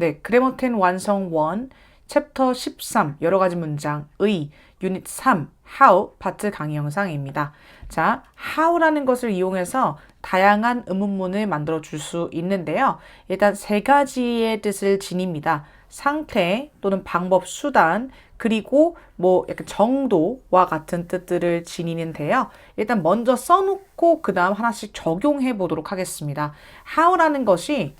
네, 그래머텐 완성 1, 챕터 13 여러 가지 문장의 유닛 3 how 파트 강의 영상입니다. 자, how라는 것을 이용해서 다양한 의문문을 만들어 줄 수 있는데요. 일단 세 가지의 뜻을 지닙니다. 상태 또는 방법, 수단, 그리고 뭐 약간 정도와 같은 뜻들을 지니는데요. 일단 먼저 써놓고 그 다음 하나씩 적용해 보도록 하겠습니다. how라는 것이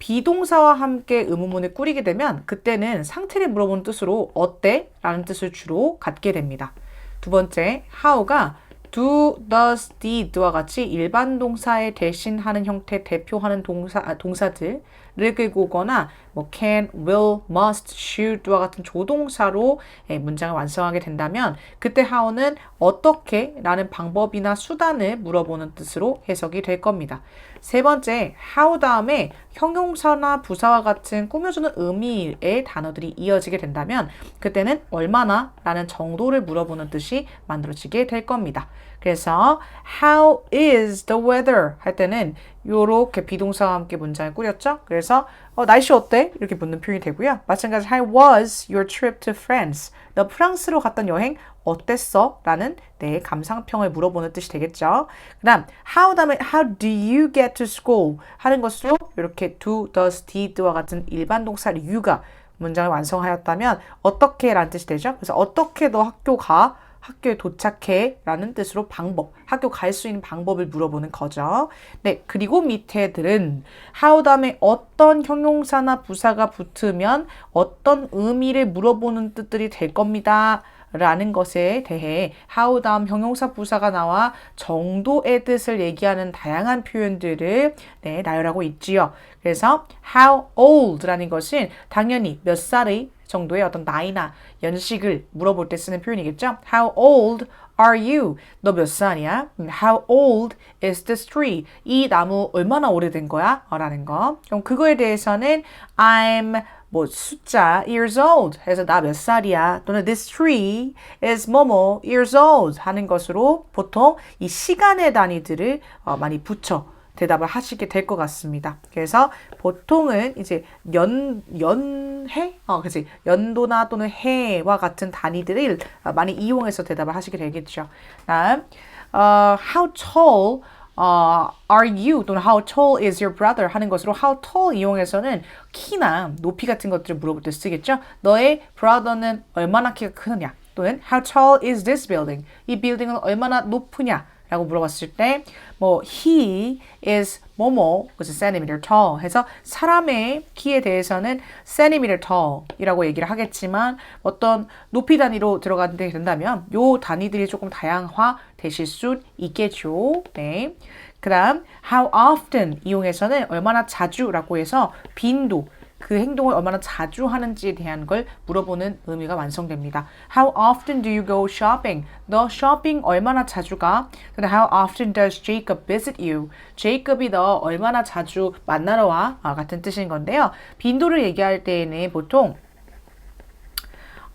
비동사와 함께 의문문을 꾸리게 되면 그때는 상태를 물어보는 뜻으로 어때? 라는 뜻을 주로 갖게 됩니다. 두 번째, how가 do, does, did와 같이 일반 동사에 대신하는 형태 대표하는 동사, 아, 동사들을 끌고 오거나 뭐 can, will, must, should와 같은 조동사로 예, 문장을 완성하게 된다면 그때 how는 어떻게 라는 방법이나 수단을 물어보는 뜻으로 해석이 될 겁니다. 세 번째, how 다음에 형용사나 부사와 같은 꾸며주는 의미의 단어들이 이어지게 된다면 그때는 얼마나 라는 정도를 물어보는 뜻이 만들어지게 될 겁니다. 그래서 how is the weather 할 때는 요렇게 비동사와 함께 문장을 꾸렸죠. 그래서 어, 날씨 어때? 이렇게 묻는 표현이 되고요. 마찬가지로 how was your trip to France? 너 프랑스로 갔던 여행 어땠어? 라는 내 감상평을 물어보는 뜻이 되겠죠. 그 다음 how 다음에 how do you get to school 하는 것으로 이렇게 do, does, did와 같은 일반 동사 you가 문장을 완성하였다면 어떻게 라는 뜻이 되죠. 그래서 어떻게 너 학교 가? 학교에 도착해 라는 뜻으로 방법, 학교 갈 수 있는 방법을 물어보는 거죠. 네, 그리고 밑에 들은 how 다음에 어떤 형용사나 부사가 붙으면 어떤 의미를 물어보는 뜻들이 될 겁니다. 라는 것에 대해 how 다음 형용사 부사가 나와 정도의 뜻을 얘기하는 다양한 표현들을 네, 나열하고 있지요. 그래서 how old라는 것은 당연히 몇 살의 정도의 어떤 나이나 연식을 물어볼 때 쓰는 표현이겠죠. How old are you? 너 몇 살이야? How old is this tree? 이 나무 얼마나 오래된 거야? 라는 거. 그럼 그거에 대해서는 I'm 뭐 숫자 years old 해서 나 몇 살이야 또는 this tree is 뭐뭐 years old 하는 것으로 보통 이 시간의 단위들을 어, 많이 붙여 대답을 하시게 될 것 같습니다. 그래서 보통은 이제 연, 연해? 어, 그치. 연도나 또는 해와 같은 단위들을 많이 이용해서 대답을 하시게 되겠죠. 다음, 어, how tall 어, are you 또는 how tall is your brother 하는 것으로 how tall 이용해서는 키나 높이 같은 것들을 물어볼 때 쓰겠죠. 너의 brother는 얼마나 키가 크느냐 또는 how tall is this building 이 빌딩은 얼마나 높으냐 라고 물어봤을 때, 뭐, he is 뭐뭐, 그래서 centimeter tall 해서 사람의 키에 대해서는 centimeter tall 이라고 얘기를 하겠지만 어떤 높이 단위로 들어가게 된다면 요 단위들이 조금 다양화 되실 수 있겠죠. 네. 그 다음, how often 이용해서는 얼마나 자주 라고 해서 빈도, 그 행동을 얼마나 자주 하는지에 대한 걸 물어보는 의미가 완성됩니다. How often do you go shopping? 너 쇼핑 얼마나 자주 가? how often does Jacob visit you? 제이콥이 너 얼마나 자주 만나러 와? 아, 같은 뜻인 건데요. 빈도를 얘기할 때에는 보통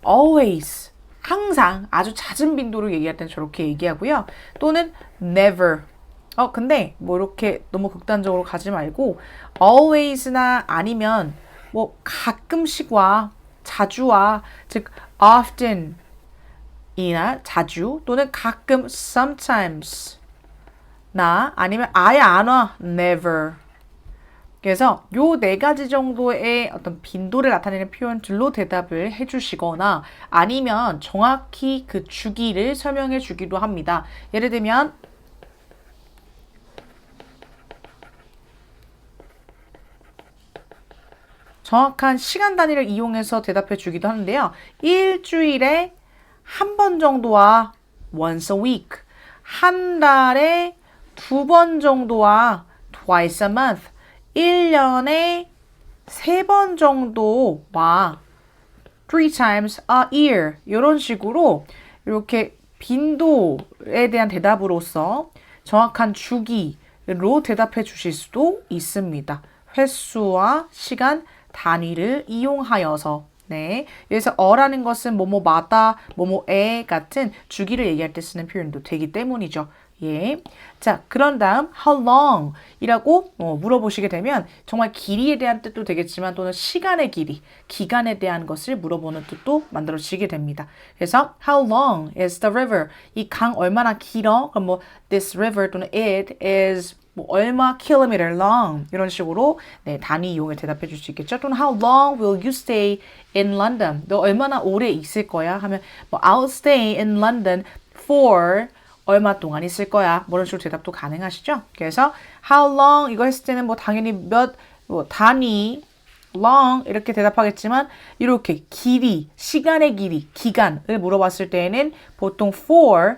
always 항상 아주 잦은 빈도로 얘기할 때는 저렇게 얘기하고요. 또는 never 어 근데 뭐 이렇게 너무 극단적으로 가지 말고 always나 아니면 뭐 가끔씩 와, 자주 와, 즉 often 이나 자주 또는 가끔 sometimes 나 아니면 아예 안 와, never 그래서 요 네 가지 정도의 어떤 빈도를 나타내는 표현들로 대답을 해주시거나 아니면 정확히 그 주기를 설명해 주기도 합니다. 예를 들면 정확한 시간 단위를 이용해서 대답해 주기도 하는데요. 일주일에 한 번 정도와 once a week. 한 달에 두 번 정도와 twice a month. 1년에 세 번 정도와 three times a year. 이런 식으로 이렇게 빈도에 대한 대답으로서 정확한 주기로 대답해 주실 수도 있습니다. 횟수와 시간 단위를 이용하여서 네. 여기서 어라는 것은 뭐뭐마다, 뭐뭐에 같은 주기를 얘기할 때 쓰는 표현도 되기 때문이죠. 예. 자, 그런 다음 how long 이라고 어, 물어보시게 되면 정말 길이에 대한 뜻도 되겠지만 또는 시간의 길이, 기간에 대한 것을 물어보는 뜻도 만들어지게 됩니다. 그래서 how long is the river? 이 강 얼마나 길어? 그럼 뭐 this river 또는 it is 뭐 얼마 kilometer long 이런 식으로 네, 단위 이용해 대답해 줄 수 있겠죠. 또는 how long will you stay in London? 너 얼마나 오래 있을 거야? 하면 뭐 I'll stay in London for 얼마 동안 있을 거야. 뭐 이런 식으로 대답도 가능하시죠. 그래서 how long 이거 했을 때는 뭐 당연히 몇 뭐 단위 long 이렇게 대답하겠지만 이렇게 길이, 시간의 길이, 기간을 물어봤을 때에는 보통 for,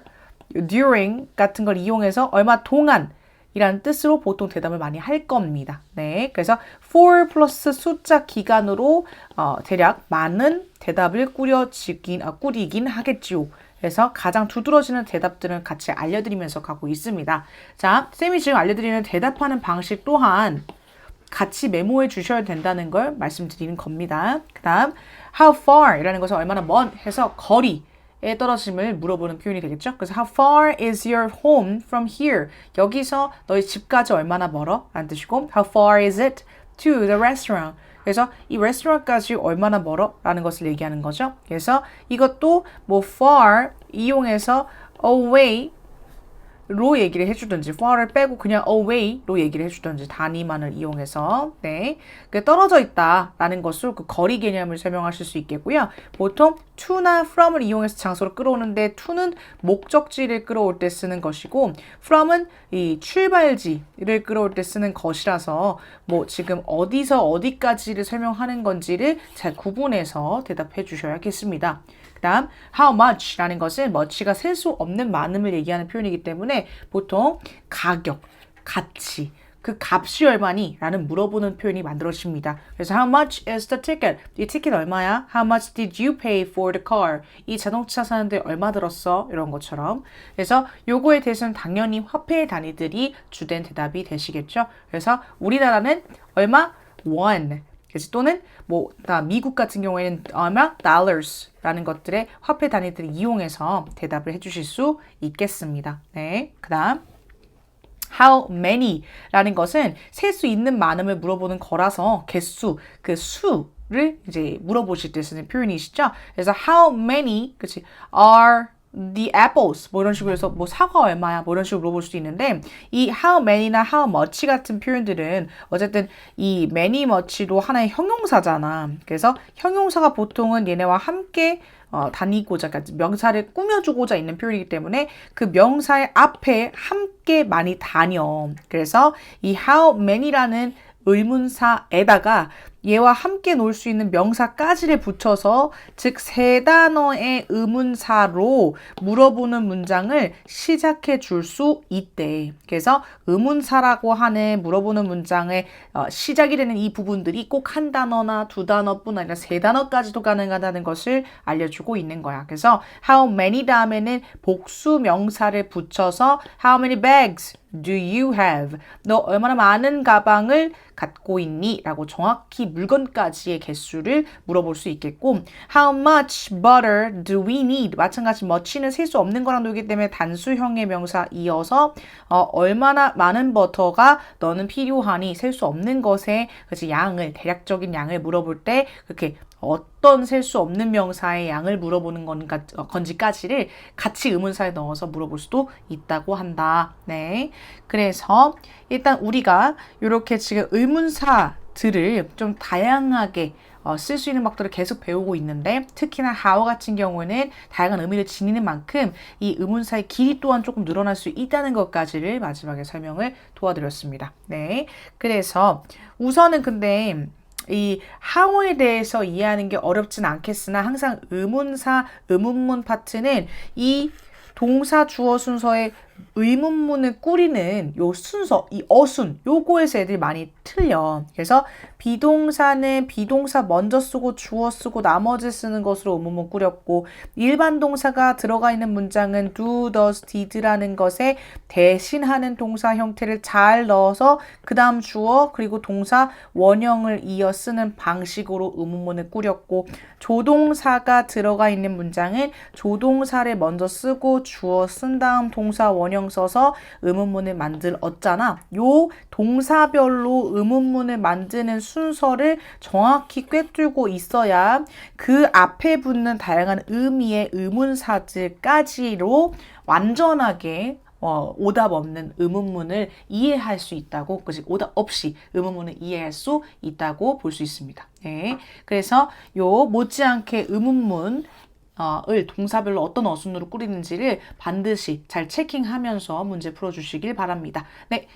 during 같은 걸 이용해서 얼마 동안 이라는 뜻으로 보통 대답을 많이 할 겁니다. 네. 그래서 for 플러스 숫자 기간으로 어, 대략 많은 대답을 꾸려지긴, 아, 꾸리긴 하겠지요. 그래서 가장 두드러지는 대답들은 같이 알려드리면서 가고 있습니다. 자, 쌤이 지금 알려드리는 대답하는 방식 또한 같이 메모해 주셔야 된다는 걸 말씀드리는 겁니다. 그 다음, how far 이라는 것은 얼마나 먼 해서 거리 에 떨어짐을 물어보는 표현이 되겠죠. 그래서 how far is your home from here? 여기서 너희 집까지 얼마나 멀어? 라는 뜻이고 how far is it to the restaurant? 그래서 이 레스토랑까지 얼마나 멀어? 라는 것을 얘기하는 거죠. 그래서 이것도 뭐 far 이용해서 away 로 얘기를 해주든지 far를 빼고 그냥 away로 얘기를 해주든지 단위만을 이용해서 네, 그 떨어져 있다라는 것을 그 거리 개념을 설명하실 수 있겠고요. 보통 to나 from을 이용해서 장소를 끌어오는데 to는 목적지를 끌어올 때 쓰는 것이고 from은 이 출발지를 끌어올 때 쓰는 것이라서 뭐 지금 어디서 어디까지를 설명하는 건지를 잘 구분해서 대답해 주셔야겠습니다. 그 다음 how much라는 것은 much가 셀 수 없는 많음을 얘기하는 표현이기 때문에 보통 가격, 가치, 그 값이 얼마니? 라는 물어보는 표현이 만들어집니다. 그래서 how much is the ticket? 이 티켓 얼마야? How much did you pay for the car? 이 자동차 사는데 얼마 들었어? 이런 것처럼. 그래서 요거에 대해서는 당연히 화폐의 단위들이 주된 대답이 되시겠죠. 그래서 우리나라는 얼마? one. 그래서 또는 뭐 미국 같은 경우에는 얼마 dollars라는 것들의 화폐 단위들을 이용해서 대답을 해주실 수 있겠습니다. 네, 그다음 how many라는 것은 셀 수 있는 많음을 물어보는 거라서 개수 그 수를 이제 물어보실 때 쓰는 표현이시죠. 그래서 how many 그치 are the apples 뭐 이런 식으로 해서 뭐 사과 얼마야 뭐 이런 식으로 물어볼 수도 있는데 이 how many나 how much 같은 표현들은 어쨌든 이 many much도 하나의 형용사잖아. 그래서 형용사가 보통은 얘네와 함께 어, 다니고자, 그러니까 명사를 꾸며주고자 있는 표현이기 때문에 그 명사의 앞에 함께 많이 다녀. 그래서 이 how many라는 의문사에다가 얘와 함께 놀수 있는 명사까지를 붙여서 즉 세 단어의 의문사로 물어보는 문장을 시작해 줄 수 있대. 그래서 의문사라고 하는 물어보는 문장의 어, 시작이 되는 이 부분들이 꼭 한 단어나 두 단어뿐 아니라 세 단어까지도 가능하다는 것을 알려주고 있는 거야. 그래서 how many 다음에는 복수 명사를 붙여서 how many bags do you have? 너 얼마나 많은 가방을 갖고 있니? 라고 정확히 물건까지의 개수를 물어볼 수 있겠고 How much butter do we need? 마찬가지 much는 셀 수 없는 거랑 놀기 때문에 단수형의 명사 이어서 어, 얼마나 많은 버터가 너는 필요하니 셀 수 없는 것의 그치, 양을 대략적인 양을 물어볼 때 그렇게 어떤 셀 수 없는 명사의 양을 물어보는 건가, 어, 건지까지를 같이 의문사에 넣어서 물어볼 수도 있다고 한다. 네. 그래서 일단 우리가 이렇게 지금 의문사 들을 좀 다양하게 어, 쓸 수 있는 방법들을 계속 배우고 있는데 특히나 how 같은 경우는 다양한 의미를 지니는 만큼 이 의문사의 길이 또한 조금 늘어날 수 있다는 것까지를 마지막에 설명을 도와드렸습니다. 네. 그래서 우선은 근데 이 how에 대해서 이해하는 게 어렵진 않겠으나 항상 의문사, 의문문 파트는 이 동사 주어 순서의 의문문을 꾸리는 요 순서, 이 어순, 요거에서 애들이 많이 틀려. 그래서 비동사는 비동사 먼저 쓰고 주어 쓰고 나머지 쓰는 것으로 의문문 꾸렸고 일반 동사가 들어가 있는 문장은 do, does, did라는 것에 대신하는 동사 형태를 잘 넣어서 그 다음 주어 그리고 동사 원형을 이어 쓰는 방식으로 의문문을 꾸렸고 조동사가 들어가 있는 문장은 조동사를 먼저 쓰고 주어 쓴 다음 동사 원 원형 써서 의문문을 만들 었잖아. 요 동사별로 의문문을 만드는 순서를 정확히 꿰뚫고 있어야 그 앞에 붙는 다양한 의미의 의문사들까지로 완전하게 어, 오답 없는 의문문을 이해할 수 있다고, 그지 오답 없이 의문문을 이해할 수 있다고 볼 수 있습니다. 네. 그래서 요 못지않게 의문문 어, 을 동사별로 어떤 어순으로 꾸리는지를 반드시 잘 체킹하면서 문제 풀어주시길 바랍니다. 네.